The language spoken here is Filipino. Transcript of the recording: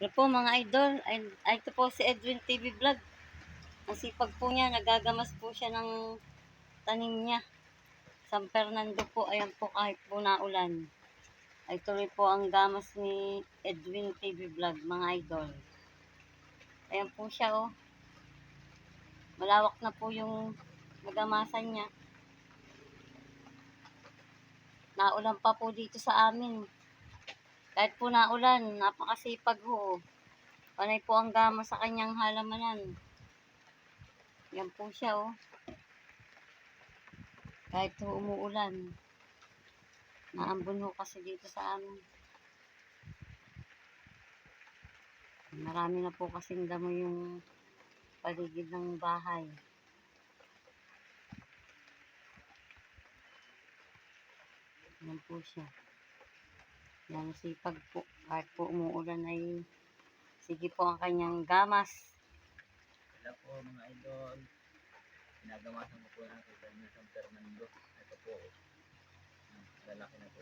Hello po mga idol, ay, ay ito po si Edwin TV Vlog. Ang sipag po niya, nagagamas po siya ng tanim niya. San Fernando po, ayan po kahit po naulan. Ay tuloy po ang gamas ni Edwin TV Vlog, mga idol. Ayan po siya oh. Malawak na po yung nagamasan niya. Naulan pa po dito sa amin. Kahit po naulan, napakasipag ho. Panay po ang gama sa kanyang halamanan. Yan po siya, oh. Kahit po umuulan. Naambon ho kasi dito sa amin. Marami na po kasing damo yung paligid ng bahay. Yan po siya. Yan, sipag po. Kahit po umuulan ay sige po ang kanyang gamas. Hello po mga idol. Ginagamasan ko po natin sa Fernando. Ito po. Lalaki na po.